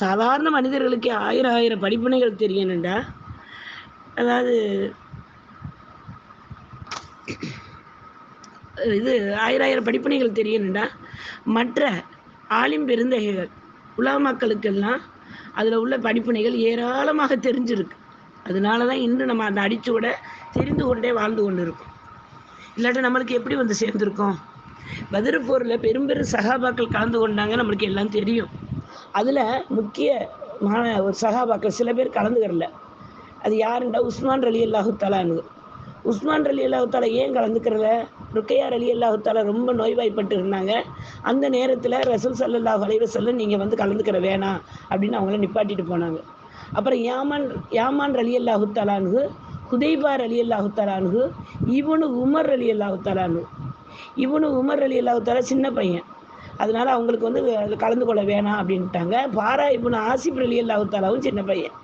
சாதாரண மனிதர்களுக்கே ஆயிரம் ஆயிரம் படிப்பினைகள் தெரியணுண்டா அதாவது இது ஆயிரம் ஆயிரம் படிப்பினைகள் தெரியணுண்டா மற்ற ஆலிம் பெருந்தகைகள் உலமாக்களுக்கெல்லாம் அதில் உள்ள படிப்பினைகள் ஏராளமாக தெரிஞ்சிருக்கு. அதனால தான் இன்று நம்ம அந்த கூட தெரிந்து கொண்டே வாழ்ந்து கொண்டு இருக்கோம் இல்லாட்டி நம்மளுக்கு எப்படி வந்து சேர்ந்துருக்கோம்? பதிரப்போரில் பெரும் பெரும் சகாபாக்கள் கலந்து கொண்டாங்க நம்மளுக்கு எல்லாம் தெரியும். அதில் முக்கிய மான ஒரு சகாபாக்கள் சில பேர் கலந்துக்கிறல. அது யாருண்டா உஸ்மான் அலி அல்லாஹு உஸ்மான் அலி அல்லாஹு ஏன் கலந்துக்கிறத ருக்கையார் அலி அல்லாஹு ரொம்ப நோய்வாய்ப்பட்டு இருந்தாங்க. அந்த நேரத்தில் ரசூல் சல்லாஹ் அலைஹி செல்ல நீங்கள் வந்து கலந்துக்கிற வேணாம் அப்படின்னு அவங்கள நிப்பாட்டிட்டு போனாங்க. அப்புறம் யாமான் யாமான் அலி அல்லாஹுத்தாலானு தலானு ஹுதைபார் அலி அல்லாஹு இவனு உமர் அலி அல்லாஹுத்தாலானு இவனு உமர் அலி அல்லாஹுத்தாலா சின்ன பையன். அதனால அவங்களுக்கு வந்து அதில் கலந்து கொள்ள வேணாம் அப்படின்ட்டாங்க. பாரா இப்னு ஆசிப் அலி அல்லாஹு தாலாவும் சின்ன பையன்.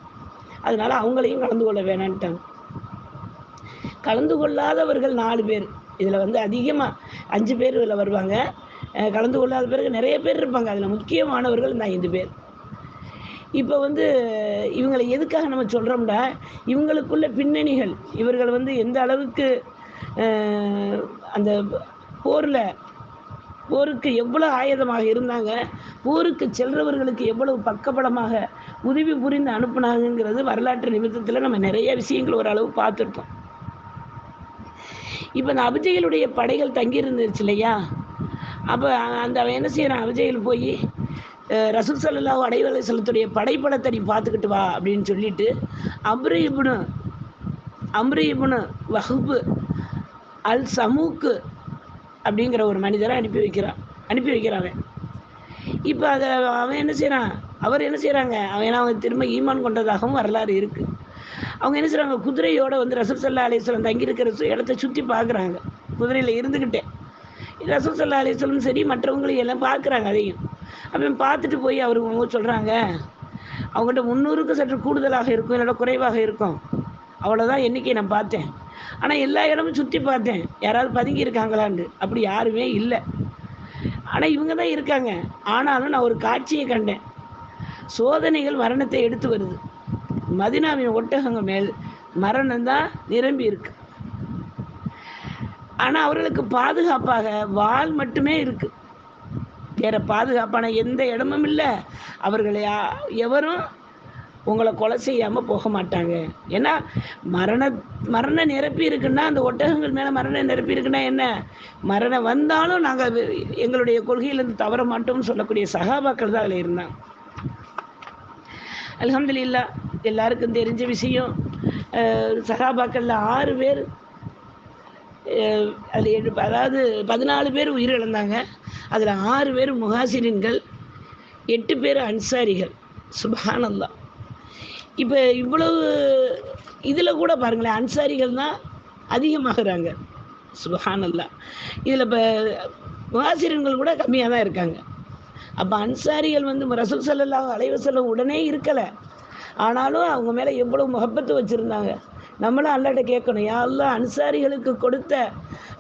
அதனால அவங்களையும் கலந்து கொள்ள வேணான்ட்டாங்க. கலந்து கொள்ளாதவர்கள் நாலு பேர். இதில் வந்து அதிகமாக அஞ்சு பேர் இதில் வருவாங்க. கலந்து கொள்ளாத பிறகு நிறைய பேர் இருப்பாங்க. அதில் முக்கியமானவர்கள் இந்த ஐந்து பேர். இப்போ வந்து இவங்களை எதுக்காக நம்ம சொல்கிறோம்னா இவங்களுக்குள்ள பின்னணிகள். இவர்கள் வந்து எந்த அளவுக்கு அந்த போரில் போருக்கு எவ்வளோ ஆயுதமாக இருந்தாங்க போருக்கு செல்றவர்களுக்கு எவ்வளவு பக்கபலமாக உதவி புரிந்து அனுப்புனாங்கிறது வரலாற்று நிமித்தத்தில் நம்ம நிறைய விஷயங்கள் ஓரளவு பார்த்துருப்போம். இப்போ இந்த அபிஜைகளுடைய படைகள் தங்கியிருந்துச்சு இல்லையா? அப்போ அந்த என்ன செய்யறான்? அபிஜைகள் போய் ரசூல் சல்லாஹ் அடைவலை செலுத்துடைய படைப்படத்தை நீ பார்த்துக்கிட்டு வா அப்படின்னு சொல்லிட்டு அம்ரு இபுனு அம்ரு இபுனு வஹுபு அல் சமூக்கு அப்படிங்கிற ஒரு மனிதரை அனுப்பி வைக்கிறான் அனுப்பி வைக்கிறான் அவன். இப்போ அதை அவன் என்ன செய்கிறான் அவர் என்ன செய்கிறாங்க அவன் ஏன்னா அவங்க திரும்ப ஈமான் கொண்டதாகவும் வரலாறு இருக்குது அவங்க என்ன செய்கிறாங்க குதிரையோட வந்து ரசூல் சல்லா அலிஸ்லாம் தங்கியிருக்கிற இடத்த சுற்றி பார்க்குறாங்க குதிரையில் இருந்துக்கிட்டே ரசூல் சல்லா அலிஸ்லாம் சரி மற்றவங்களையும் எல்லாம் பார்க்குறாங்க அதையும். அப்போ பார்த்துட்டு போய் அவர் அவங்க சொல்கிறாங்க அவங்ககிட்ட முந்நூறுக்கு சற்று கூடுதலாக இருக்கும் என்னோட குறைவாக இருக்கும். அவ்வளோதான் எண்ணிக்கை நான் பார்த்தேன். ஆனால் எல்லா இடமும் சுற்றி பார்த்தேன். யாராவது பதுங்கி இருக்காங்களான்னு அப்படி யாருமே இல்லை. ஆனால் இவங்க தான் இருக்காங்க. ஆனாலும் நான் ஒரு காட்சியை கண்டேன். சோதனைகள் மரணத்தை எடுத்து வருது. மதினாவின் ஒட்டகங்க மேல் மரணம் தான் நிரம்பி இருக்கு. ஆனால் அவர்களுக்கு பாதுகாப்பாக வாள் மட்டுமே இருக்கு. வேற பாதுகாப்பான எந்த இடமும் இல்லை. அவர்களை எவரும் உங்களை கொலை செய்யாமல் போக மாட்டாங்க. ஏன்னா மரண மரண நிரப்பி இருக்குன்னா அந்த ஒட்டகங்கள் மேலே மரண நிரப்பி இருக்குன்னா என்ன? மரணம் வந்தாலும் நாங்கள் எங்களுடைய கொள்கையிலேருந்து தவற மாட்டோம்னு சொல்லக்கூடிய சகாபாக்கள் தான் அதில் இருந்தாங்க. அல்ஹம்துலில்லாஹ் எல்லாருக்கும் தெரிஞ்ச விஷயம் சகாபாக்களில் ஆறு பேர் அது எட்டு அதாவது பதினாலு பேர் உயிரிழந்தாங்க. அதில் ஆறு பேர் முஹாசிரின்கள் எட்டு பேர் அன்சாரிகள். சுபானந்தான் இப்போ இவ்வளவு இதில் கூட பாருங்களேன் அன்சாரிகள் தான் அதிகமாகிறாங்க. சுபஹானல்லாஹ் இதில் இப்போ முகாசிரியர்கள் கூட கம்மியாக தான் இருக்காங்க. அப்போ அன்சாரிகள் வந்து ரசூல் செல்லல்லா அலைவ செல்ல உடனே இருக்கலை. ஆனாலும் அவங்க மேலே எவ்வளவு முகப்பத்து வச்சுருந்தாங்க. நம்மளும் அல்லாட்ட கேட்கணும் யாரெல்லாம் அன்சாரிகளுக்கு கொடுத்த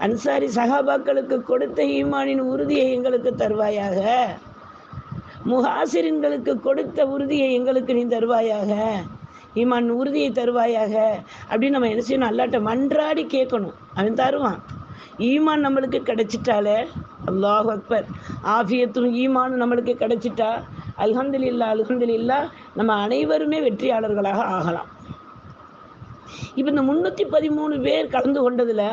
அன்சாரி சகாபாக்களுக்கு கொடுத்த ஈமானின் உறுதியை எங்களுக்கு தருவாயாக? முஹாசிரின்களுக்கு கொடுத்த உறுதியை எங்களுக்கு நீ தருவாயாக. ஈமான் உறுதியை தருவாயாக. அப்படின்னு நம்ம என்ன செய்யணும்? அல்லாட்ட மன்றாடி கேட்கணும். அவன் தருவான். ஈமான் நம்மளுக்கு கிடைச்சிட்டாலே அல்லாஹ் அக்பர். ஆஃபியத்தும் ஈமானும் நம்மளுக்கு கிடைச்சிட்டா அல்ஹம்துலில்லா அல்ஹம்துலில்லா நம்ம அனைவருமே வெற்றியாளர்களாக ஆகலாம். இப்போ இந்த முந்நூற்றி பதிமூணு பேர் கலந்து கொண்டதில்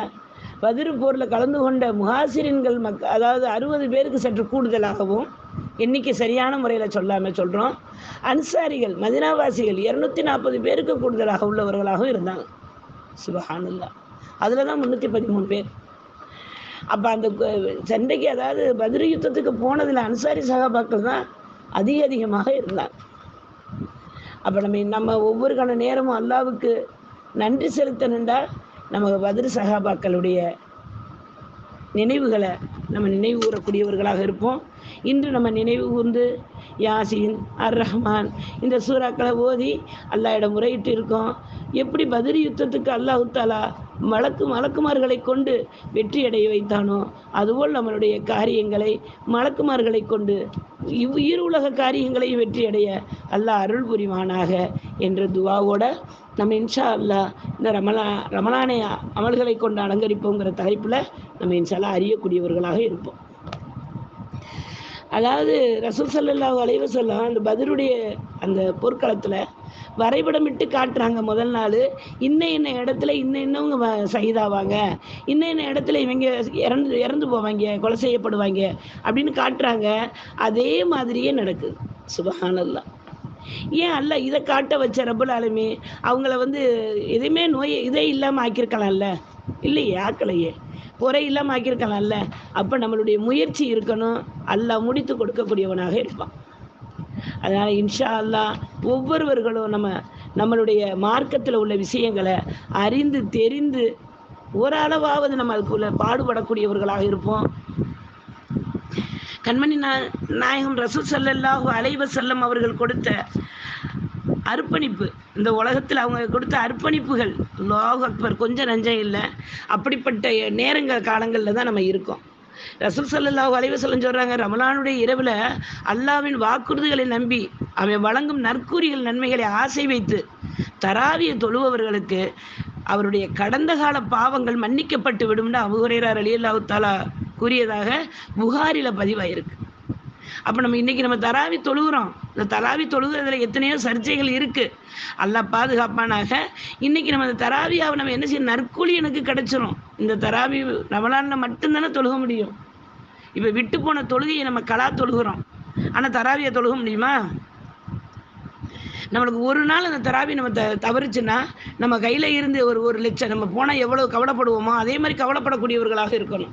பதிரு போரில் கலந்து கொண்ட முஹாசிரின்கள் மக் அதாவது அறுபது பேருக்கு சற்று கூடுதலாகவும் எண்ணிக்கை சரியான முறையில் சொல்லாமல் சொல்கிறோம் அன்சாரிகள் மதினாவாசிகள் இரநூத்தி நாற்பது பேருக்கு கூடுதலாக உள்ளவர்களாகவும் இருந்தாங்க. சுபஹானுல்லா அதில் தான் முந்நூற்றி பதிமூணு பேர். அப்போ அந்த சண்டைக்கு அதாவது பதிரு யுத்தத்துக்கு போனதில் அன்சாரி சகாபாக்கள் தான் அதிக அதிகமாக இருந்தாங்க. அப்போ நம்ம நம்ம ஒவ்வொரு கண நேரமும் அல்லாவுக்கு நன்றி செலுத்தணுண்டா நம்ம பதிரு சகாபாக்களுடைய நினைவுகளை நம்ம நினைவு கூறக்கூடியவர்களாக இருப்போம். இன்று நம்ம நினைவு கூர்ந்து யாசின் அர் ரஹ்மான் இந்த சூறாக்களை ஓதி அல்லாயிடம் முறையிட்டு இருக்கோம் எப்படி பதிரி யுத்தத்துக்கு அல்லாஹ் தாலா மலக்கு மலக்குமார்களை கொண்டு வெற்றியடைய வைத்தானோ அதுபோல் நம்மளுடைய காரியங்களை மலக்குமார்களை கொண்டு இவ் ஈர் உலக காரியங்களையும் வெற்றியடைய அல்லாஹ் அருள் புரிவானாக என்ற துவாவோட நம்ம இன்ஷா அல்லாஹ் இந்த ரமலா ரமலானை அமல்களை கொண்டு அலங்கரிப்போங்கிற தலைப்பில் நம்ம இன்ஷால்லா அறியக்கூடியவர்களாக இருப்போம். அதாவது ரசூல் ஸல்லல்லாஹு அலைவ சொல்லாம் அந்த பதிலுடைய அந்த போர்க்களத்தில் வரைபடமிட்டு காட்டுறாங்க முதல் நாள். இன்ன இன்ன இடத்துல இன்ன இன்னவங்க வ- சகிதாவாங்க. இன்ன இன்ன இடத்துல இவங்க இறந்து இறந்து போவாங்க கொலை செய்யப்படுவாங்க அப்படின்னு காட்டுறாங்க. அதே மாதிரியே நடக்குது. சுபஹானல்லாஹ் ஏன் அல்ல இதை காட்ட வச்ச ரப்பல் ஆலமி அவங்கள வந்து எதுவுமே நோய் இதே இல்லாமல் ஆக்கியிருக்கலாம்ல? இல்லையே ஆக்கலையே. பொறை இல்லாமல் ஆக்கியிருக்கலாம்ல அப்போ நம்மளுடைய முயற்சி இருக்கணும். அல்லாஹ் முடித்து கொடுக்கக்கூடியவனாக இருப்பான். அதனால் இன்ஷா அல்லாஹ் ஒவ்வொருவர்களும் நம்ம நம்மளுடைய மார்க்கத்தில் உள்ள விஷயங்களை அறிந்து தெரிந்து ஓரளவாவது நம்ம அதுக்குள்ள பாடுபடக்கூடியவர்களாக இருப்போம். கண்மணி நா- நாயகம் ரசூல் ஸல்லல்லாஹு அலைவ செல்லம் அவர்கள் கொடுத்த அர்ப்பணிப்பு இந்த உலகத்தில் அவங்க கொடுத்த அர்ப்பணிப்புகள் லோக அக்பர் கொஞ்சம் நஞ்சம் இல்லை. அப்படிப்பட்ட நேரங்கள் காலங்களில் தான் நம்ம இருக்கோம். ரசூல் சல்லாஹ் அலைஹி வஸல்லம் சொல்கிறாங்க ரமலானுடைய இரவில் அல்லாவின் வாக்குறுதிகளை நம்பி அவன் வழங்கும் நற்கூறிகள் நன்மைகளை ஆசை வைத்து தராவிய தொழுபவர்களுக்கு அவருடைய கடந்த கால பாவங்கள் மன்னிக்கப்பட்டு விடும்னு அபுஹுரேரா அலியல்லாஹு தாலா கூறியதாக புகாரில் பதிவாயிருக்கு. அப்போ நம்ம இன்னைக்கு நம்ம தராவி தொழுகிறோம். இந்த தராவி தொழுகிறதுல எத்தனையோ சர்ச்சைகள் இருக்கு. அல்லா பாதுகாப்பானாக இன்னைக்கு நம்ம இந்த தராவியாவை நம்ம என்ன செய்யணும்? நற்கூலி எனக்கு கிடைச்சிரும். இந்த தராவி ரமலானில் மட்டும்தானே தொழுக முடியும். இப்போ விட்டு போன தொழுகையை நம்ம கலா தொழுகிறோம். ஆனால் தராவியை தொழுக முடியுமா? நம்மளுக்கு ஒரு நாள் அந்த தராவி நம்ம த தவறுச்சுன்னா நம்ம கையில் இருந்து ஒரு ஒரு லட்சம் நம்ம போனால் எவ்வளோ கவலைப்படுவோமோ அதே மாதிரி கவலைப்படக்கூடியவர்களாக இருக்கணும்.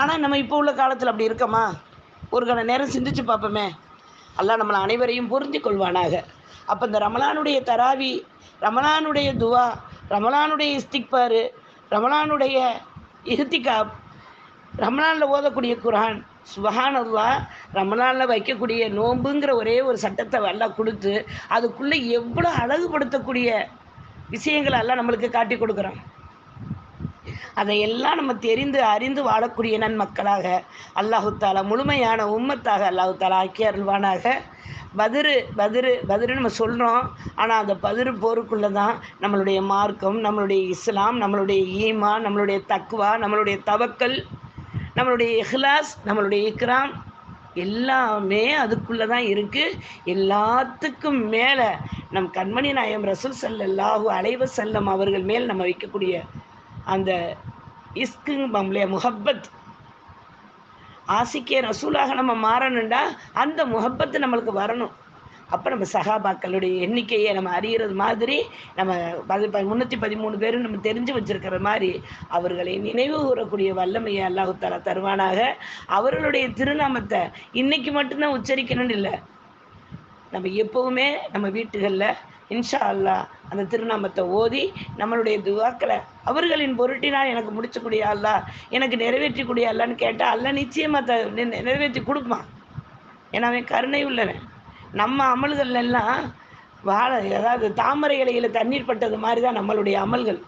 ஆனால் நம்ம இப்போ உள்ள காலத்தில் அப்படி இருக்கோமா? ஒரு கண நேரம் சிந்திச்சு பார்ப்போமே. அல்லாஹ் நம்மளை அனைவரையும் புரிஞ்சு கொள்வானாக அப்போ இந்த ரமலானுடைய தராவி ரமலானுடைய துவா ரமலானுடைய இஸ்திக்பாரு ரமலானுடைய இஹ்திகாப் ரமலானில் ஓதக்கூடிய குரான் சுபஹானல்லா ரமலானில் வைக்கக்கூடிய நோன்புங்கிற ஒரே ஒரு சட்டத்தை எல்லாம் கொடுத்து அதுக்குள்ளே எவ்வளோ அழகுபடுத்தக்கூடிய விஷயங்களை எல்லாம் நம்மளுக்கு காட்டி கொடுக்குறான். அதையெல்லாம் நம்ம தெரிந்து அறிந்து வாழக்கூடிய நன்மக்களாக அல்லாஹு தாலா முழுமையான உம்மத்தாக அல்லாஹு தாலா ஆக்கி அருள்வானாக. பதிரு பதிரு பதிரு நம்ம சொல்கிறோம் ஆனால் அந்த பதிரு போருக்குள்ளே தான் நம்மளுடைய மார்க்கம் நம்மளுடைய இஸ்லாம் நம்மளுடைய ஈமா நம்மளுடைய தக்வா நம்மளுடைய தவக்கல் நம்மளுடைய இஹ்லாஸ் நம்மளுடைய இக்ராம் எல்லாமே அதுக்குள்ளே தான் இருக்குது எல்லாத்துக்கும் மேலே நம் கண்மணி நாயம் ரசூல் ஸல்லல்லாஹு அலைவ செல்லம் அவர்கள் மேல் நம்ம வைக்கக்கூடிய அந்த இஸ்குங்க முஹப்பத். ஆசிக்கிய ரசூலாக நம்ம மாறணுண்டா அந்த முஹப்பத்து நம்மளுக்கு வரணும். அப்போ நம்ம சகாபாக்களுடைய எண்ணிக்கையை நம்ம அறிகிறது மாதிரி நம்ம பதி முந்நூற்றி பதிமூணு பேரும் நம்ம தெரிஞ்சு வச்சிருக்கிற மாதிரி அவர்களை நினைவு கூறக்கூடிய வல்லமையை அல்லாஹு தாலா தருவானாக. அவர்களுடைய திருநாமத்தை இன்னைக்கு மட்டும்தான் உச்சரிக்கணும்னு இல்லை. நம்ம எப்போவுமே நம்ம வீட்டுகளில் இன்ஷா அல்லாஹ் அந்த திருநாமத்தை ஓதி நம்மளுடைய துவாக்களை அவர்களின் பொருட்டினால் எனக்கு முடிச்சக்கூடிய அல்லாஹ் எனக்கு நிறைவேற்றக்கூடிய அல்லான்னு கேட்டால் அல்ல நிச்சயமாக த நி- நிறைவேற்றி கொடுப்பான். ஏன்னா அவன் கருணை உள்ளவன். நம்ம அமல்கள் எல்லாம் வாழ அதாவது தாமரை இலையில் தண்ணீர் பட்டது மாதிரி தான் நம்மளுடைய அமல்கள்.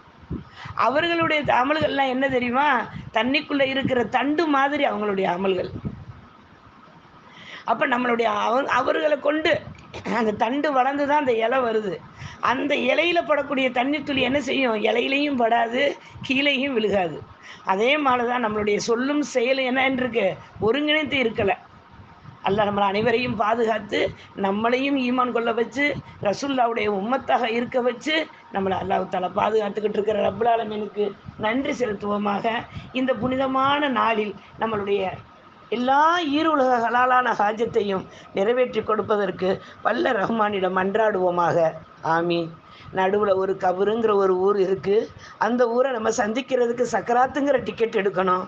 அவர்களுடைய அமல்கள்லாம் என்ன தெரியுமா? தண்ணிக்குள்ளே இருக்கிற தண்டு மாதிரி அவங்களுடைய அமல்கள். அப்போ நம்மளுடைய அவ அவர்களை கொண்டு அந்த தண்டு வளர்ந்து தான் அந்த இலை வருது. அந்த இலையில படக்கூடிய தண்ணி துளி என்ன செய்யும்? இலையிலையும் படாது கீழேயும் விழுகாது. அதே மாதிரி தான் நம்மளுடைய சொல்லும் செயலும் என்ன இருக்கு. ஒருங்கிணைத்து இருக்கலை. அல்ல நம்மளை அனைவரையும் பாதுகாத்து நம்மளையும் ஈமான் கொள்ள வச்சு ரசுல்லாவுடைய உம்மத்தாக இருக்க வச்சு நம்மளை அல்லாஹ் தாலா பாதுகாத்துக்கிட்டு இருக்கிற ரபுலாலமீனுக்கு ஆலமீனுக்கு நன்றி செலுத்துவோமாக. இந்த புனிதமான நாளில் நம்மளுடைய எல்லா ஈருலக ஹலாலான ஹாஜத்தையும் நிறைவேற்றி கொடுப்பதற்கு வல்ல ரஹ்மானிடம் மன்றாடுவோமாக ஆமீன். நடுவில் ஒரு கபருங்கிற ஒரு ஊர் இருக்குது அந்த ஊரை நம்ம சந்திக்கிறதுக்கு சக்கராத்துங்கிற டிக்கெட் எடுக்கணும்.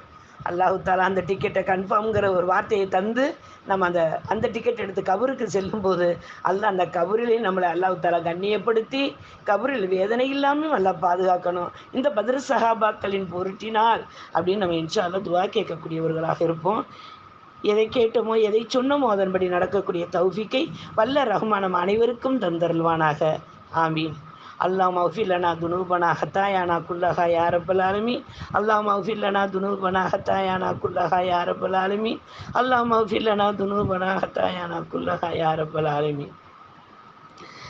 அல்லாஹு தாலா அந்த டிக்கெட்டை கன்ஃபார்ம்ங்கிற ஒரு வார்த்தையை தந்து நம்ம அந்த அந்த டிக்கெட் எடுத்து கபருக்கு செல்லும்போது அல்ல அந்த கபரிலையும் நம்மளை அல்லாஹு தாலா கண்ணியப்படுத்தி கபரில் வேதனை இல்லாமல் நல்லா பாதுகாக்கணும். இந்த பதிர சஹாபாக்களின் பொருட்டினால் அப்படின்னு நம்ம இன்ஷால்லா துவா கேட்கக்கூடியவர்களாக இருப்போம். எதை கேட்டோமோ எதை சொன்னோமோ அதன்படி நடக்கக்கூடிய தௌஃபிக்கை வல்ல ரஹ்மானம் அனைவருக்கும் தந்தருள்வானாக. ஆமீன். அல்லா மஃபில்லனா துனூபனா ஹத்தாயானா குல்லஹா யா ரப்பல் ஆலமீன். மஃபில்லனா துனூபனா ஹத்தாயானா குல்லஹா யா ரப்பல் ஆலமீன். மஃபில்லனா துனூபனா ஹத்தாயானா குல்லஹா